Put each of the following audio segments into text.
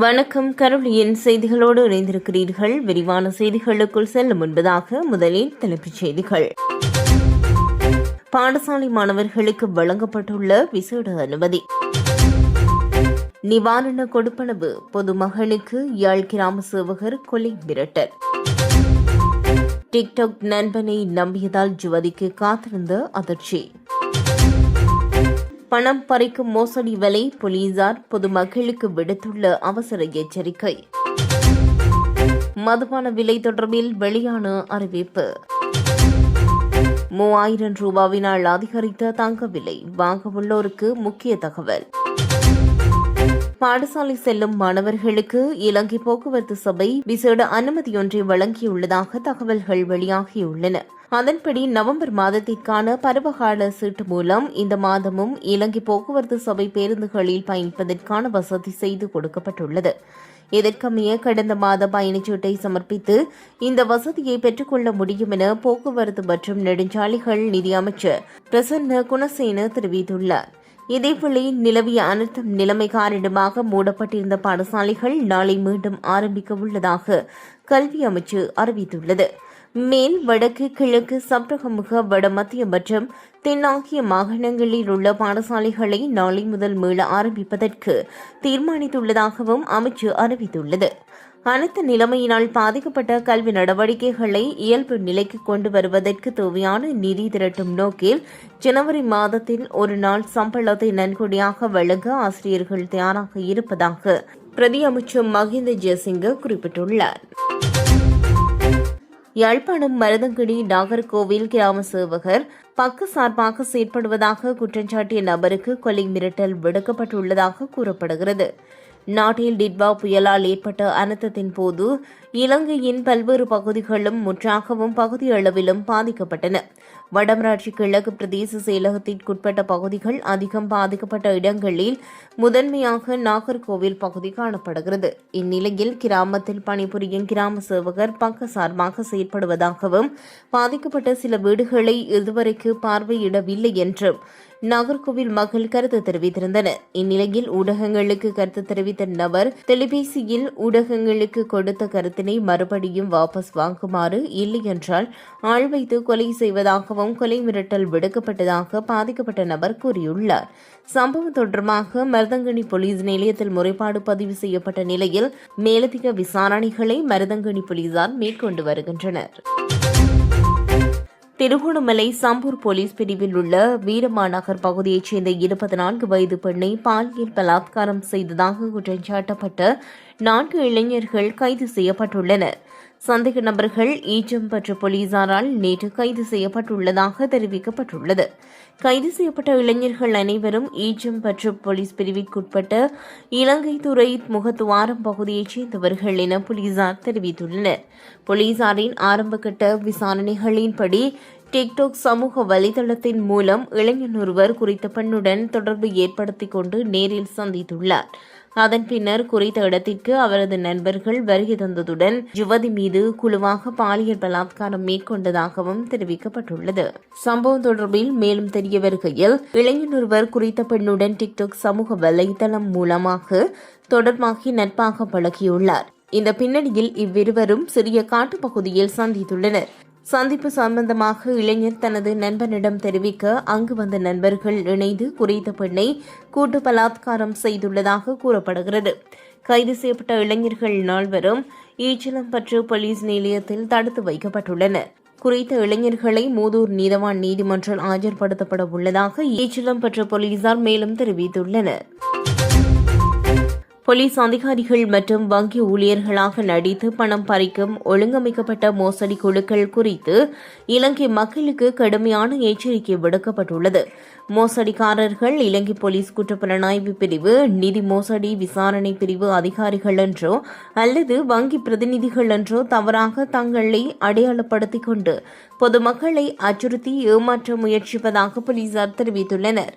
வணக்கம். கருளியின் செய்திகளோடு இணைந்திருக்கிறீர்கள். விரிவான செய்திகளுக்குள் செல்லும் முன்பதாக முதலில் தலைப்புச் செய்திகள். பாடசாலை மாணவர்களுக்கு வழங்கப்பட்டுள்ள விசேட அனுமதி. நிவாரண கொடுப்பனவு பொதுமகனுக்கு யாழ் கிராம சேவகர் கொலை மிரட்டல். டிக்டாக் நண்பனை நம்பியதால் ஜுவதிக்கு காத்திருந்த அதிர்ச்சி. பணம் பறிக்கும் மோசடி வலை போலீசார் பொதுமக்களுக்கு விடுத்துள்ள அவசர எச்சரிக்கை. மதுபான விலை தொடர்பில் வெளியான அறிவிப்பு. மூவாயிரம் ரூபாவினால் அதிகரித்த தங்க விலை வாங்க உள்ளோருக்கு முக்கிய தகவல். பாடசாலை செல்லும் மாணவர்களுக்கு இலங்கை போக்குவரத்து சபை விசேட அனுமதியொன்றை வழங்கியுள்ளதாக தகவல்கள் வெளியாகியுள்ளன. அதன்படி நவம்பர் மாதத்திற்கான பருவகால சீட்டு மூலம் இந்த மாதமும் இலங்கை போக்குவரத்து சபை பேருந்துகளில் பயணிப்பதற்கான வசதி செய்து கொடுக்கப்பட்டுள்ளது. இதற்கமைய கடந்த மாத பயணச்சீட்டை சமர்ப்பித்து இந்த வசதியை பெற்றுக்கொள்ள முடியும் என போக்குவரத்து மற்றும் நெடுஞ்சாலைகள் நிதியமைச்சர் பிரசன்ன குணசேன தெரிவித்துள்ளார். இதேவேளை நிலவிய அனர்த்தம் நிலைமை காரணமாக மூடப்பட்டிருந்த பாடசாலைகள் நாளை மீண்டும் ஆரம்பிக்க உள்ளதாக கல்வி அமைச்சு அறிவித்துள்ளது. மேல் வடக்கு கிழக்கு சப்ரகமுக வடமத்திய மற்றும் தென் ஆகிய மாகாணங்களில் உள்ள பாடசாலைகளை நாளை முதல் மீள ஆரம்பிப்பதற்கு தீர்மானித்துள்ளதாகவும் அமைச்சு அறிவித்துள்ளது. அனைத்து நிலைமையினால் பாதிக்கப்பட்ட கல்வி நடவடிக்கைகளை இயல்பு நிலைக்கு கொண்டு வருவதற்கு தேவையான நிதி திரட்டும் நோக்கில் ஜனவரி மாதத்தில் ஒரு நாள் சம்பளத்தை நன்கொடையாக வழங்க ஆசிரியர்கள் தயாராக இருப்பதாக பிரதி அமைச்சர் மஹிந்த ஜெயசிங்க குறிப்பிட்டுள்ளார். யாழ்ப்பாணம் மருதங்கடி நாகர்கோவில் கிராம சேவகர் பக்க சார்பாக செயற்படுவதாக குற்றஞ்சாட்டிய நபருக்கு கொலை மிரட்டல் விடுக்கப்பட்டுள்ளதாக கூறப்படுகிறது. நாட்டில் டிட்வா புயலால் ஏற்பட்ட அனர்த்தத்தின் போது இலங்கையின் பல்வேறு பகுதிகளும் முற்றாகவும் பகுதி அளவிலும் பாதிக்கப்பட்டன. வடமராட்சி கிழக்கு பிரதேச செயலகத்திற்குட்பட்ட பகுதிகள் அதிகம் பாதிக்கப்பட்ட இடங்களில் முதன்மையாக நாகர்கோவில் பகுதி காணப்படுகிறது. இந்நிலையில் கிராமத்தில் பணிபுரியும் கிராம சேவகர் பக்க சார்பாக செயற்படுவதாகவும் பாதிக்கப்பட்ட சில வீடுகளை இதுவரைக்கு பார்வையிடவில்லை என்றும் நாகர்கோவில் மக்கள் கருத்து தெரிவித்திருந்தனர் இந்நிலையில் ஊடகங்களுக்கு கருத்து தெரிவித்த நபர் தொலைபேசியில் ஊடகங்களுக்கு கொடுத்த கருத்தினை மறுபடியும் வாபஸ் வாங்குமாறு இல்லையென்றால் ஆள் வைத்து கொலை செய்வதாகவும் கொலை மிரட்டல் விடுக்கப்பட்டதாக பாதிக்கப்பட்ட நபர் கூறியுள்ளார். சம்பவம் தொடர்பாக மருதங்கனி போலீஸ் நிலையத்தில் முறைப்பாடு பதிவு செய்யப்பட்ட நிலையில் மேலதிக விசாரணைகளை மருதங்கனி போலீசார் மேற்கொண்டு வருகின்றனர். திருகோணமலை சம்பூர் போலீஸ் பிரிவில் உள்ள வீரமாநகர் பகுதியைச் சேர்ந்த இருபத்தி நான்கு வயது பெண்ணை பாலியல் பலாத்காரம் செய்ததாக குற்றஞ்சாட்டப்பட்ட நான்கு இளைஞர்கள் கைது செய்யப்பட்டுள்ளனர். சந்தேக நபர்கள் ஈச்சம்பற்று போலீசாரால் நேற்று கைது செய்யப்பட்டுள்ளதாக தெரிவிக்கப்பட்டுள்ளது. கைது செய்யப்பட்ட இளைஞர்கள் அனைவரும் ஈச்சம்பற்று போலீஸ் பிரிவிற்குட்பட்ட இலங்கை துறை முகத்துவாரம் பகுதியைச் சேர்ந்தவர்கள் என போலீசார் தெரிவித்துள்ளனர். போலீசாரின் ஆரம்பகட்ட விசாரணைகளின்படி டிக்டாக் சமூக வலைதளத்தின் மூலம் இளைஞன் ஒருவர் குறித்த பெண்ணுடன் தொடர்பு ஏற்படுத்திக் கொண்டு நேரில் சந்தித்துள்ளார். அதன் பின்னர் குறித்த இடத்திற்கு அவரது நண்பர்கள் வருகை தந்ததுடன் யுவதி மீது குழுவாக பாலியல் பலாத்காரம் மேற்கொண்டதாகவும் தெரிவிக்கப்பட்டுள்ளது. சம்பவம் தொடர்பில் மேலும் தெரிய வருகையில் இளைஞர் ஒருவர் குறித்த பெண்ணுடன் டிக்டாக் சமூக வலைதளம் மூலமாக தொடர்பாகி நட்பாக பழகியுள்ளார். இந்த பின்னணியில் இவ்விருவரும் சிறிய காட்டுப்பகுதியில் சந்தித்துள்ளனர். சந்திப்பு சம்பந்தமாக இளைஞர் தனது நண்பனிடம் தெரிவிக்க அங்கு வந்த நண்பர்கள் இணைந்து குறித்த பெண்ணை கூட்டு பலாத்காரம் செய்துள்ளதாக கூறப்படுகிறது. கைது செய்யப்பட்ட இளைஞர்கள் நால்வரும் ஈச்சலம்பற்று போலீஸ் நிலையத்தில் தடுத்து வைக்கப்பட்டுள்ளனர். குறித்த இளைஞர்களை மூதூர் நீதவான் நீதிமன்றம் ஆஜர்படுத்தப்பட உள்ளதாக ஈச்சலம்பற்று போலீசார் மேலும் தெரிவித்துள்ளனர். போலீஸ் அதிகாரிகள் மற்றும் வங்கி ஊழியர்களாக நடித்து பணம் பறிக்கும் ஒழுங்கமைக்கப்பட்ட மோசடி குழுக்கள் குறித்து இலங்கை மக்களுக்கு கடுமையான எச்சரிக்கை விடுக்கப்பட்டுள்ளது. மோசடிக்காரர்கள் இலங்கை போலீஸ் குற்றப்புலனாய்வு பிரிவு நிதி மோசடி விசாரணை பிரிவு அதிகாரிகள் என்றோ அல்லது வங்கி பிரதிநிதிகள் என்றோ தவறாக தங்களை அடையாளப்படுத்திக் கொண்டு பொதுமக்களை அச்சுறுத்தி ஏமாற்ற முயற்சிப்பதாக போலீசார் தெரிவித்துள்ளனர்.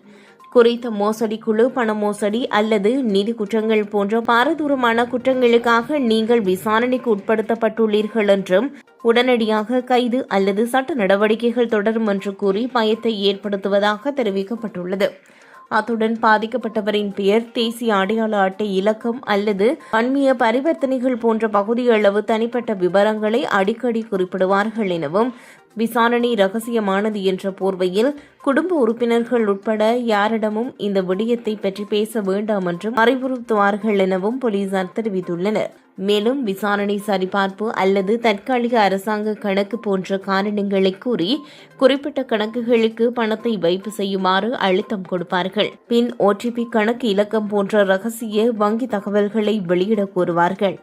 குறித்த மோசடி குழு பண மோசடி அல்லது நிதி குற்றங்கள் போன்ற பாரதூரமான குற்றங்களுக்காக நீங்கள் விசாரணைக்கு உட்படுத்தப்பட்டுள்ளீர்கள் என்றும் உடனடியாக கைது அல்லது சட்ட நடவடிக்கைகள் தொடரும் என்று கூறி பயத்தை ஏற்படுத்துவதாக தெரிவிக்கப்பட்டுள்ளது. அத்துடன் பாதிக்கப்பட்டவரின் பெயர் தேசிய அடையாள அட்டை இலக்கம் அல்லது அண்மைய பரிவர்த்தனைகள் போன்ற பகுதியளவு தனிப்பட்ட விவரங்களை அடிக்கடி குறிப்பிடுவார்கள் எனவும் விசாரணை ரகசியமானது என்ற போர்வையில் குடும்ப உறுப்பினர்கள் உட்பட யாரிடமும் இந்த விடயத்தை பற்றி பேச வேண்டாம் என்றும் அறிவுறுத்துவார்கள் எனவும் போலீசார் தெரிவித்துள்ளனர். மேலும் விசாரணை சரிபார்ப்பு அல்லது தற்காலிக அரசாங்க கணக்கு போன்ற காரணங்களை கூறி குறிப்பிட்ட கணக்குகளுக்கு பணத்தை வைப்பு செய்யுமாறு அழுத்தம் கொடுப்பார்கள். பின் ஓடிபி கணக்கு இலக்கம் போன்ற ரகசிய வங்கி தகவல்களை வெளியிட கோருவார்கள்.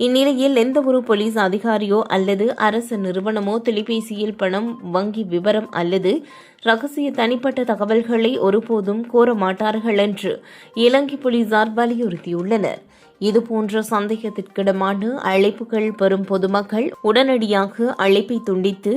இந்நிலையில் எந்த ஒரு போலீஸ் அதிகாரியோ அல்லது அரசு நிறுவனமோ தொலைபேசியில் பணம் வங்கி விவரம் அல்லது ரகசிய தனிப்பட்ட தகவல்களை ஒருபோதும் கோர மாட்டார்கள் என்று இலங்கை போலீசார் வலியுறுத்தியுள்ளனர். இதுபோன்ற சந்தேகத்திற்கிடமான அழைப்புகள் பெறும் பொதுமக்கள் உடனடியாக அழைப்பை துண்டித்து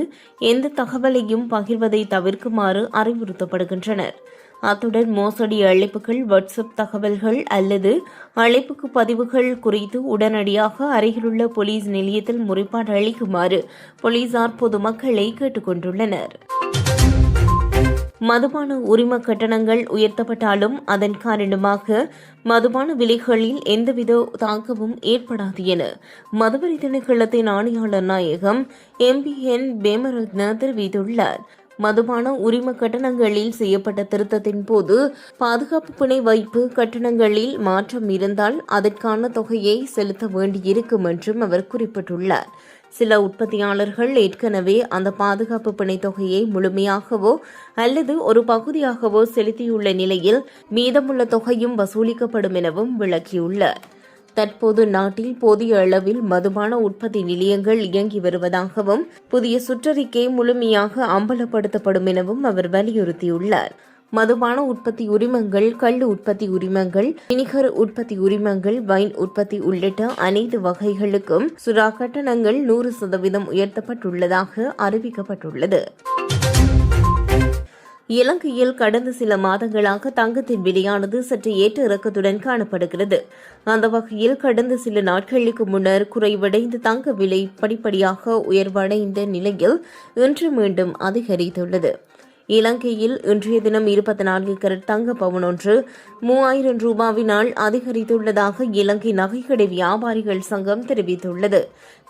எந்த தகவலையும் பகிர்வதை தவிர்க்குமாறு அறிவுறுத்தப்படுகின்றனர். அத்துடன் மோசடி அழைப்புகள் வாட்ஸ்அப் தகவல்கள் அல்லது அழைப்புக்கு பதிவுகள் குறித்து உடனடியாக அருகிலுள்ள போலீஸ் நிலையத்தில் முறைப்பாடு அளிக்குமாறு போலீசார் பொதுமக்களை கேட்டுக்கொண்டுள்ளனர். மதுபான உரிம கட்டணங்கள் உயர்த்தப்பட்டாலும் அதன் காரணமாக மதுபான விலைகளில் எந்தவித தாக்கமும் ஏற்படாது என மதுவரி திணைக்களத்தின் ஆணையாளர் நாயகம் எம் பி என் பேமரத்ன தெரிவித்துள்ளார். மதுபான உரிம கட்டணங்களில் செய்யப்பட்ட திருத்தத்தின் போது பாதுகாப்பு பிணை வைப்பு கட்டணங்களில் மாற்றம் இருந்தால் அதற்கான தொகையை செலுத்த வேண்டியிருக்கும் என்றும் அவர் குறிப்பிட்டுள்ளார். சில உற்பத்தியாளர்கள் ஏற்கனவே அந்த பாதுகாப்பு பிணைத் தொகையை முழுமையாகவோ அல்லது ஒரு பகுதியாகவோ செலுத்தியுள்ள நிலையில் மீதமுள்ள தொகையும் வசூலிக்கப்படும் எனவும் விளக்கியுள்ளார். தற்போது நாட்டில் போதிய அளவில் மதுபான உற்பத்தி நிலையங்கள் இயங்கி வருவதாகவும் புதிய சுற்றறிக்கை முழுமையாக அம்பலப்படுத்தப்படும் எனவும் அவர் வலியுறுத்தியுள்ளார். மதுபான உற்பத்தி உரிமங்கள் கல் உற்பத்தி உரிமங்கள் வினிகர் உற்பத்தி உரிமங்கள் வைன் உற்பத்தி உள்ளிட்ட அனைத்து வகைகளுக்கும் சுறா கட்டணங்கள் நூறு சதவீதம் உயர்த்தப்பட்டுள்ளதாக அறிவிக்கப்பட்டுள்ளது. இலங்கையில் கடந்த சில மாதங்களாக தங்கத்தின் விலையானது சற்று ஏற்ற இறக்கத்துடன் காணப்படுகிறது. அந்த வகையில் கடந்த சில நாட்களுக்கு முன்னர் குறைவடைந்த தங்க விலை படிப்படியாக உயர்வடைந்த நிலையில் இன்று மீண்டும் அதிகரித்துள்ளது. இலங்கையில் இன்றைய தினம் இருபத்தி நான்கு கரட் தங்க பவுன் ஒன்று மூவாயிரம் ரூபாவினால் அதிகரித்துள்ளதாக இலங்கை நகைக்கடை வியாபாரிகள் சங்கம் தெரிவித்துள்ளது.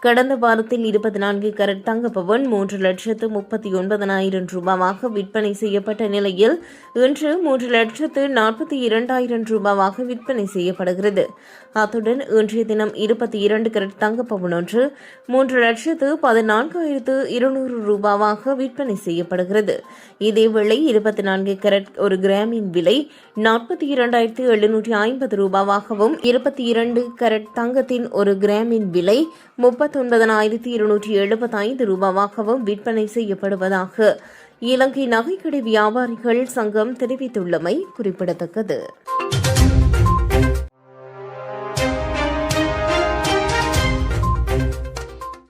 கடந்த வாரத்தில் இருபத்தி நான்கு கரட் தங்க பவுன் மூன்று லட்சத்து முப்பத்தி ஒன்பதனாயிரம் ரூபாவாக விற்பனை செய்யப்பட்ட நிலையில் இன்று மூன்று லட்சத்து நாற்பத்தி இரண்டாயிரம் ரூபாவாக விற்பனை செய்யப்படுகிறது. அத்துடன் இன்றைய தினம் இருபத்தி இரண்டு கரட் தங்கப்பவன் ஒன்று மூன்று லட்சத்து பதினான்காயிரத்து இருநூறு ரூபாவாக விற்பனை செய்யப்படுகிறது. இதேவேளை இருபத்தி நான்கு கரட் ஒரு கிராமின் விலை நாற்பத்தி இரண்டாயிரத்து எழுநூற்றி ஐம்பது ரூபாவாகவும் இருபத்தி இரண்டு கரட் தங்கத்தின் ஒரு கிராமின் விலை முப்பத்தொன்பதனாயிரத்தி இருநூற்றி எழுபத்தைந்து ரூபாவாகவும் விற்பனை செய்யப்படுவதாக இலங்கை நகைக்கடை வியாபாரிகள் சங்கம் தெரிவித்துள்ளமை குறிப்பிடத்தக்கது.